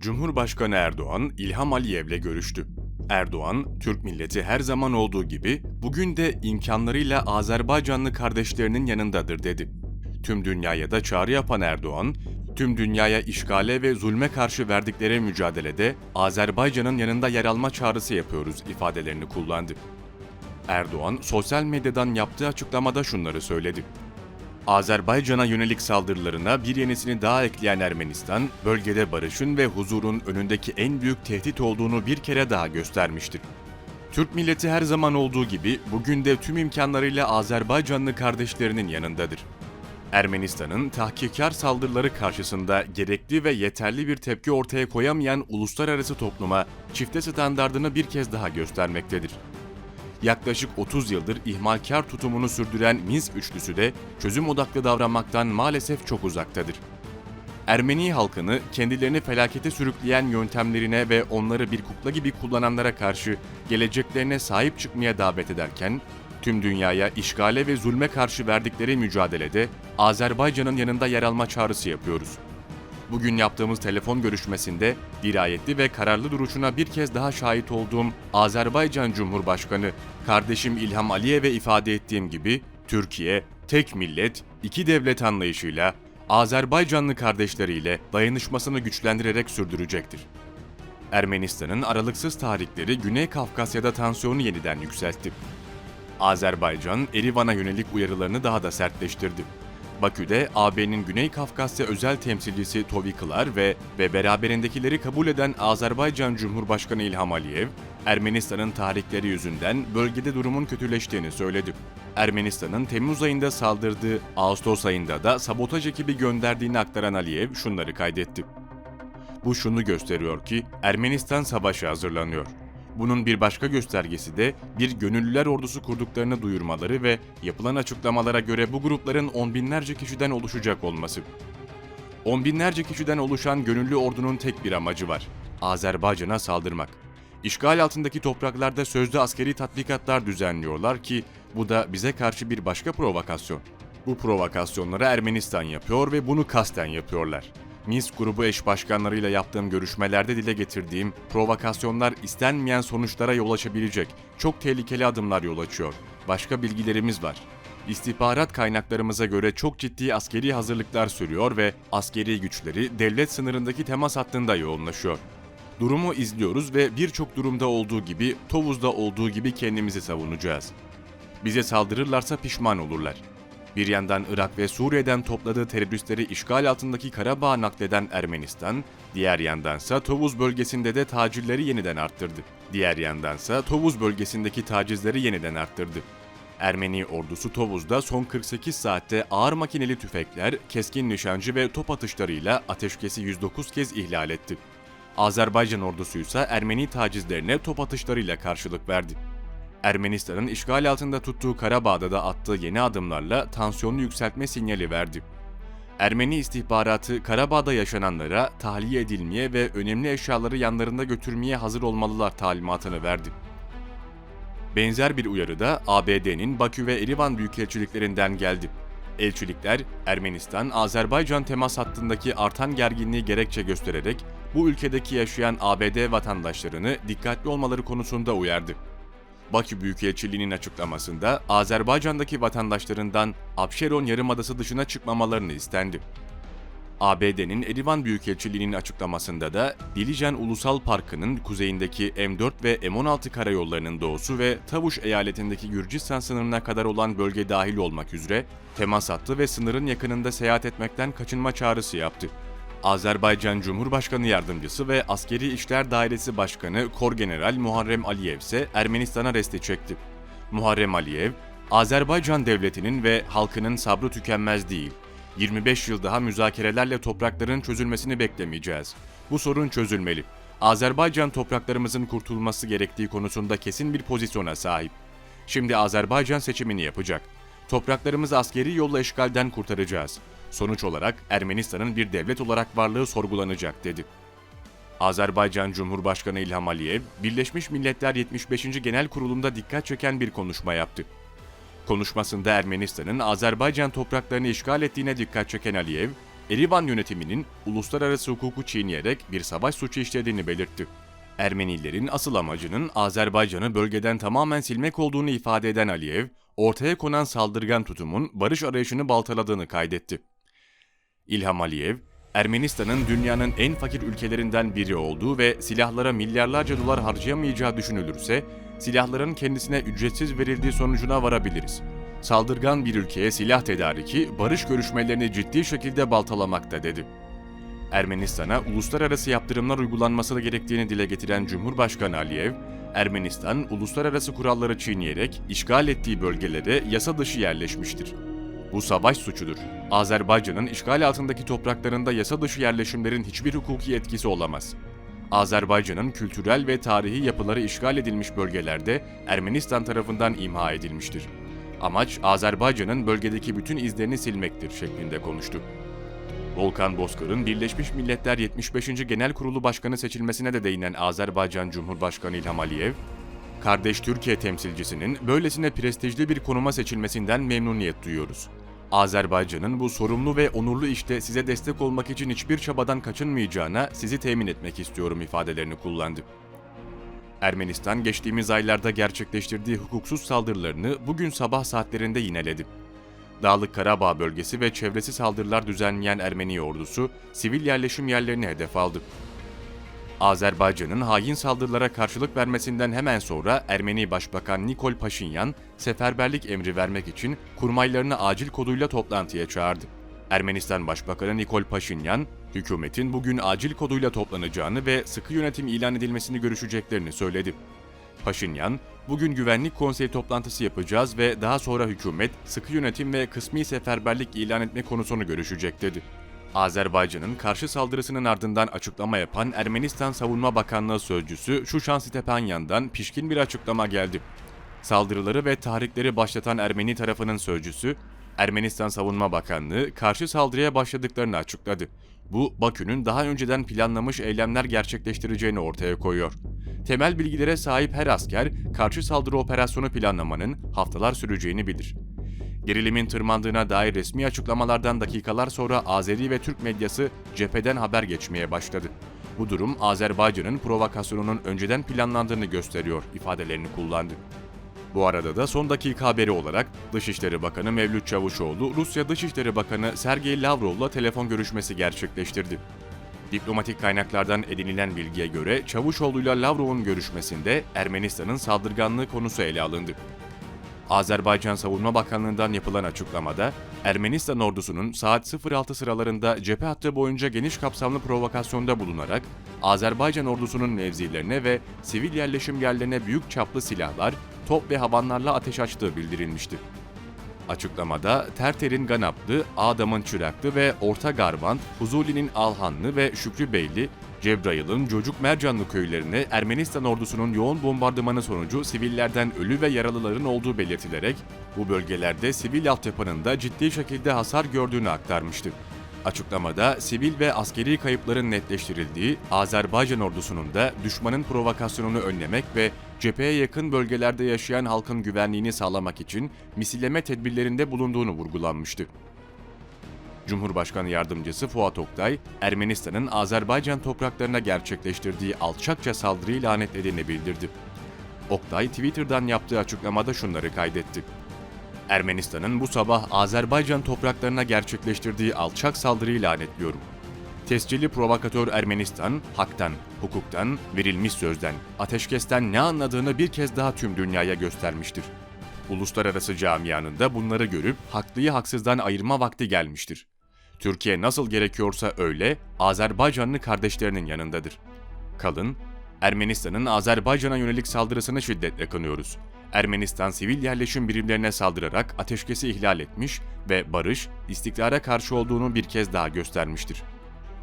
Cumhurbaşkanı Erdoğan, İlham Aliyev'le görüştü. Erdoğan, Türk milleti her zaman olduğu gibi bugün de imkanlarıyla Azerbaycanlı kardeşlerinin yanındadır dedi. Tüm dünyaya da çağrı yapan Erdoğan, tüm dünyaya işgale ve zulme karşı verdikleri mücadelede Azerbaycan'ın yanında yer alma çağrısı yapıyoruz ifadelerini kullandı. Erdoğan, sosyal medyadan yaptığı açıklamada şunları söyledi. Azerbaycan'a yönelik saldırılarına bir yenisini daha ekleyen Ermenistan, bölgede barışın ve huzurun önündeki en büyük tehdit olduğunu bir kere daha göstermiştir. Türk milleti her zaman olduğu gibi bugün de tüm imkanlarıyla Azerbaycanlı kardeşlerinin yanındadır. Ermenistan'ın tahkikar saldırıları karşısında gerekli ve yeterli bir tepki ortaya koyamayan uluslararası topluma çifte standardını bir kez daha göstermektedir yaklaşık 30 yıldır ihmalkar tutumunu sürdüren Minsk üçlüsü de çözüm odaklı davranmaktan maalesef çok uzaktadır. Ermeni halkını kendilerini felakete sürükleyen yöntemlerine ve onları bir kukla gibi kullananlara karşı geleceklerine sahip çıkmaya davet ederken, tüm dünyaya işgale ve zulme karşı verdikleri mücadelede Azerbaycan'ın yanında yer alma çağrısı yapıyoruz. Bugün yaptığımız telefon görüşmesinde dirayetli ve kararlı duruşuna bir kez daha şahit olduğum Azerbaycan Cumhurbaşkanı kardeşim İlham Aliyev'e ifade ettiğim gibi Türkiye tek millet, iki devlet anlayışıyla Azerbaycanlı kardeşleriyle dayanışmasını güçlendirerek sürdürecektir. Ermenistan'ın aralıksız tahrikleri Güney Kafkasya'da tansiyonu yeniden yükseltti. Azerbaycan, Erivan'a yönelik uyarılarını daha da sertleştirdi. Bakü'de AB'nin Güney Kafkasya özel temsilcisi Tovi Kılar ve ve beraberindekileri kabul eden Azerbaycan Cumhurbaşkanı İlham Aliyev, Ermenistan'ın tahrikleri yüzünden bölgede durumun kötüleştiğini söyledi. Ermenistan'ın Temmuz ayında saldırdığı, Ağustos ayında da sabotaj ekibi gönderdiğini aktaran Aliyev şunları kaydetti. Bu şunu gösteriyor ki Ermenistan savaşa hazırlanıyor. Bunun bir başka göstergesi de bir gönüllüler ordusu kurduklarını duyurmaları ve yapılan açıklamalara göre bu grupların on binlerce kişiden oluşacak olması. On binlerce kişiden oluşan gönüllü ordunun tek bir amacı var. Azerbaycan'a saldırmak. İşgal altındaki topraklarda sözlü askeri tatbikatlar düzenliyorlar ki bu da bize karşı bir başka provokasyon. Bu provokasyonları Ermenistan yapıyor ve bunu kasten yapıyorlar. Minsk grubu eş başkanlarıyla yaptığım görüşmelerde dile getirdiğim provokasyonlar istenmeyen sonuçlara yol açabilecek çok tehlikeli adımlar yol açıyor. Başka bilgilerimiz var. İstihbarat kaynaklarımıza göre çok ciddi askeri hazırlıklar sürüyor ve askeri güçleri devlet sınırındaki temas hattında yoğunlaşıyor. Durumu izliyoruz ve birçok durumda olduğu gibi Tovuz'da olduğu gibi kendimizi savunacağız. Bize saldırırlarsa pişman olurlar. Bir yandan Irak ve Suriye'den topladığı teröristleri işgal altındaki Karabağ'a nakleden Ermenistan, diğer yandansa Tovuz bölgesinde de tacirleri yeniden arttırdı. Diğer yandansa Tovuz bölgesindeki tacizleri yeniden arttırdı. Ermeni ordusu Tovuz'da son 48 saatte ağır makineli tüfekler, keskin nişancı ve top atışlarıyla ateşkesi 109 kez ihlal etti. Azerbaycan ordusuysa Ermeni tacizlerine top atışlarıyla karşılık verdi. Ermenistan'ın işgal altında tuttuğu Karabağ'da da attığı yeni adımlarla tansiyonu yükseltme sinyali verdi. Ermeni istihbaratı Karabağ'da yaşananlara tahliye edilmeye ve önemli eşyaları yanlarında götürmeye hazır olmalılar talimatını verdi. Benzer bir uyarı da ABD'nin Bakü ve Erivan büyükelçiliklerinden geldi. Elçilikler, Ermenistan-Azerbaycan temas hattındaki artan gerginliği gerekçe göstererek bu ülkedeki yaşayan ABD vatandaşlarını dikkatli olmaları konusunda uyardı. Bakü Büyükelçiliği'nin açıklamasında Azerbaycan'daki vatandaşlarından Abşeron Yarımadası dışına çıkmamalarını istendi. ABD'nin Erivan Büyükelçiliği'nin açıklamasında da Dilijen Ulusal Parkı'nın kuzeyindeki M4 ve M16 karayollarının doğusu ve Tavuş eyaletindeki Gürcistan sınırına kadar olan bölge dahil olmak üzere temas hattı ve sınırın yakınında seyahat etmekten kaçınma çağrısı yaptı. Azerbaycan Cumhurbaşkanı Yardımcısı ve Askeri İşler Dairesi Başkanı Korgeneral Muharrem Aliyev ise Ermenistan'a resti çekti. Muharrem Aliyev, Azerbaycan devletinin ve halkının sabrı tükenmez değil. 25 yıl daha müzakerelerle toprakların çözülmesini beklemeyeceğiz. Bu sorun çözülmeli. Azerbaycan topraklarımızın kurtulması gerektiği konusunda kesin bir pozisyona sahip. Şimdi Azerbaycan seçimini yapacak. Topraklarımızı askeri yolla işgalden kurtaracağız. Sonuç olarak Ermenistan'ın bir devlet olarak varlığı sorgulanacak dedi. Azerbaycan Cumhurbaşkanı İlham Aliyev, Birleşmiş Milletler 75. Genel Kurulu'nda dikkat çeken bir konuşma yaptı. Konuşmasında Ermenistan'ın Azerbaycan topraklarını işgal ettiğine dikkat çeken Aliyev, Erivan yönetiminin uluslararası hukuku çiğneyerek bir savaş suçu işlediğini belirtti. Ermenilerin asıl amacının Azerbaycan'ı bölgeden tamamen silmek olduğunu ifade eden Aliyev, ortaya konan saldırgan tutumun barış arayışını baltaladığını kaydetti. İlham Aliyev, Ermenistan'ın dünyanın en fakir ülkelerinden biri olduğu ve silahlara milyarlarca dolar harcayamayacağı düşünülürse, silahların kendisine ücretsiz verildiği sonucuna varabiliriz. Saldırgan bir ülkeye silah tedariki, barış görüşmelerini ciddi şekilde baltalamakta dedi. Ermenistan'a uluslararası yaptırımlar uygulanması gerektiğini dile getiren Cumhurbaşkanı Aliyev, Ermenistan uluslararası kuralları çiğneyerek işgal ettiği bölgelere yasa dışı yerleşmiştir. Bu savaş suçudur. Azerbaycan'ın işgal altındaki topraklarında yasa dışı yerleşimlerin hiçbir hukuki etkisi olamaz. Azerbaycan'ın kültürel ve tarihi yapıları işgal edilmiş bölgelerde Ermenistan tarafından imha edilmiştir. Amaç Azerbaycan'ın bölgedeki bütün izlerini silmektir şeklinde konuştu. Volkan Bozkır'ın Birleşmiş Milletler 75. Genel Kurulu Başkanı seçilmesine de değinen Azerbaycan Cumhurbaşkanı İlham Aliyev, kardeş Türkiye temsilcisinin böylesine prestijli bir konuma seçilmesinden memnuniyet duyuyoruz. Azerbaycan'ın bu sorumlu ve onurlu işte size destek olmak için hiçbir çabadan kaçınmayacağına sizi temin etmek istiyorum ifadelerini kullandı. Ermenistan geçtiğimiz aylarda gerçekleştirdiği hukuksuz saldırılarını bugün sabah saatlerinde yineledi. Dağlık Karabağ bölgesi ve çevresi saldırılar düzenleyen Ermeni ordusu sivil yerleşim yerlerini hedef aldı. Azerbaycan'ın hain saldırılara karşılık vermesinden hemen sonra Ermeni Başbakan Nikol Paşinyan, seferberlik emri vermek için kurmaylarını acil koduyla toplantıya çağırdı. Ermenistan Başbakanı Nikol Paşinyan, hükümetin bugün acil koduyla toplanacağını ve sıkı yönetim ilan edilmesini görüşeceklerini söyledi. Paşinyan, bugün güvenlik konseyi toplantısı yapacağız ve daha sonra hükümet sıkı yönetim ve kısmi seferberlik ilan etme konusunu görüşecek dedi. Azerbaycan'ın karşı saldırısının ardından açıklama yapan Ermenistan Savunma Bakanlığı sözcüsü Şuşan Stepanyan'dan pişkin bir açıklama geldi. Saldırıları ve tahrikleri başlatan Ermeni tarafının sözcüsü, Ermenistan Savunma Bakanlığı karşı saldırıya başladıklarını açıkladı. Bu, Bakü'nün daha önceden planlamış eylemler gerçekleştireceğini ortaya koyuyor. Temel bilgilere sahip her asker, karşı saldırı operasyonu planlamanın haftalar süreceğini bilir. Gerilimin tırmandığına dair resmi açıklamalardan dakikalar sonra Azeri ve Türk medyası cepheden haber geçmeye başladı. Bu durum Azerbaycan'ın provokasyonunun önceden planlandığını gösteriyor ifadelerini kullandı. Bu arada da son dakika haberi olarak Dışişleri Bakanı Mevlüt Çavuşoğlu, Rusya Dışişleri Bakanı Sergey Lavrov'la telefon görüşmesi gerçekleştirdi. Diplomatik kaynaklardan edinilen bilgiye göre Çavuşoğlu'yla Lavrov'un görüşmesinde Ermenistan'ın saldırganlığı konusu ele alındı. Azerbaycan Savunma Bakanlığı'ndan yapılan açıklamada, Ermenistan ordusunun saat 06 sıralarında cephe hattı boyunca geniş kapsamlı provokasyonda bulunarak Azerbaycan ordusunun mevzilerine ve sivil yerleşim yerlerine büyük çaplı silahlar, top ve havanlarla ateş açtığı bildirilmişti. Açıklamada Terter'in Ganaplı, Adam'ın Çıraklı ve Orta Garbant, Fuzuli'nin Alhanlı ve Şükrü Beyli, Cebrail'in Cocuk Mercanlı köylerine Ermenistan ordusunun yoğun bombardımanı sonucu sivillerden ölü ve yaralıların olduğu belirtilerek bu bölgelerde sivil altyapının da ciddi şekilde hasar gördüğünü aktarmıştı. Açıklamada sivil ve askeri kayıpların netleştirildiği, Azerbaycan ordusunun da düşmanın provokasyonunu önlemek ve cepheye yakın bölgelerde yaşayan halkın güvenliğini sağlamak için misilleme tedbirlerinde bulunduğunu vurgulanmıştı. Cumhurbaşkanı Yardımcısı Fuat Oktay, Ermenistan'ın Azerbaycan topraklarına gerçekleştirdiği alçakça saldırıyı lanetlediğini bildirdi. Oktay, Twitter'dan yaptığı açıklamada şunları kaydetti. Ermenistan'ın bu sabah Azerbaycan topraklarına gerçekleştirdiği alçak saldırıyı lanetliyorum. Tescilli provokatör Ermenistan, haktan, hukuktan, verilmiş sözden, ateşkesten ne anladığını bir kez daha tüm dünyaya göstermiştir. Uluslararası camianın da bunları görüp haklıyı haksızdan ayırma vakti gelmiştir. Türkiye nasıl gerekiyorsa öyle, Azerbaycanlı kardeşlerinin yanındadır. Kalın, Ermenistan'ın Azerbaycan'a yönelik saldırısını şiddetle kınıyoruz. Ermenistan sivil yerleşim birimlerine saldırarak ateşkesi ihlal etmiş ve barış, istikrara karşı olduğunu bir kez daha göstermiştir.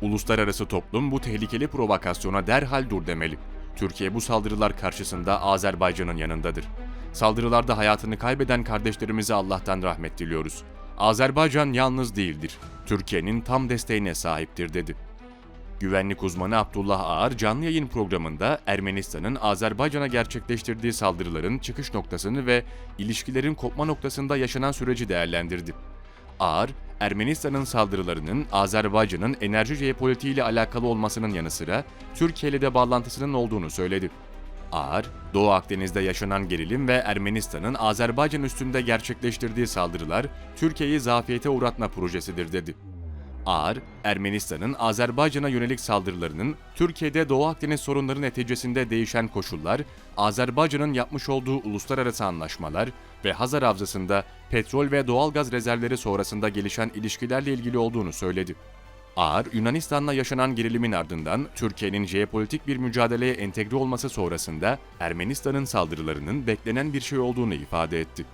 Uluslararası toplum bu tehlikeli provokasyona derhal dur demeli. Türkiye bu saldırılar karşısında Azerbaycan'ın yanındadır. Saldırılarda hayatını kaybeden kardeşlerimize Allah'tan rahmet diliyoruz. Azerbaycan yalnız değildir. Türkiye'nin tam desteğine sahiptir dedi. Güvenlik uzmanı Abdullah Ağar canlı yayın programında Ermenistan'ın Azerbaycan'a gerçekleştirdiği saldırıların çıkış noktasını ve ilişkilerin kopma noktasında yaşanan süreci değerlendirdi. Ağar, Ermenistan'ın saldırılarının Azerbaycan'ın enerji jeopolitiği ile alakalı olmasının yanı sıra Türkiye ile de bağlantısının olduğunu söyledi. Ağar, Doğu Akdeniz'de yaşanan gerilim ve Ermenistan'ın Azerbaycan üstünde gerçekleştirdiği saldırılar Türkiye'yi zafiyete uğratma projesidir dedi. Ağar, Ermenistan'ın Azerbaycan'a yönelik saldırılarının Türkiye'de Doğu Akdeniz sorunları neticesinde değişen koşullar, Azerbaycan'ın yapmış olduğu uluslararası anlaşmalar ve Hazar Havzası'nda petrol ve doğalgaz rezervleri sonrasında gelişen ilişkilerle ilgili olduğunu söyledi. Ağar, Yunanistan'la yaşanan gerilimin ardından Türkiye'nin jeopolitik bir mücadeleye entegre olması sonrasında Ermenistan'ın saldırılarının beklenen bir şey olduğunu ifade etti.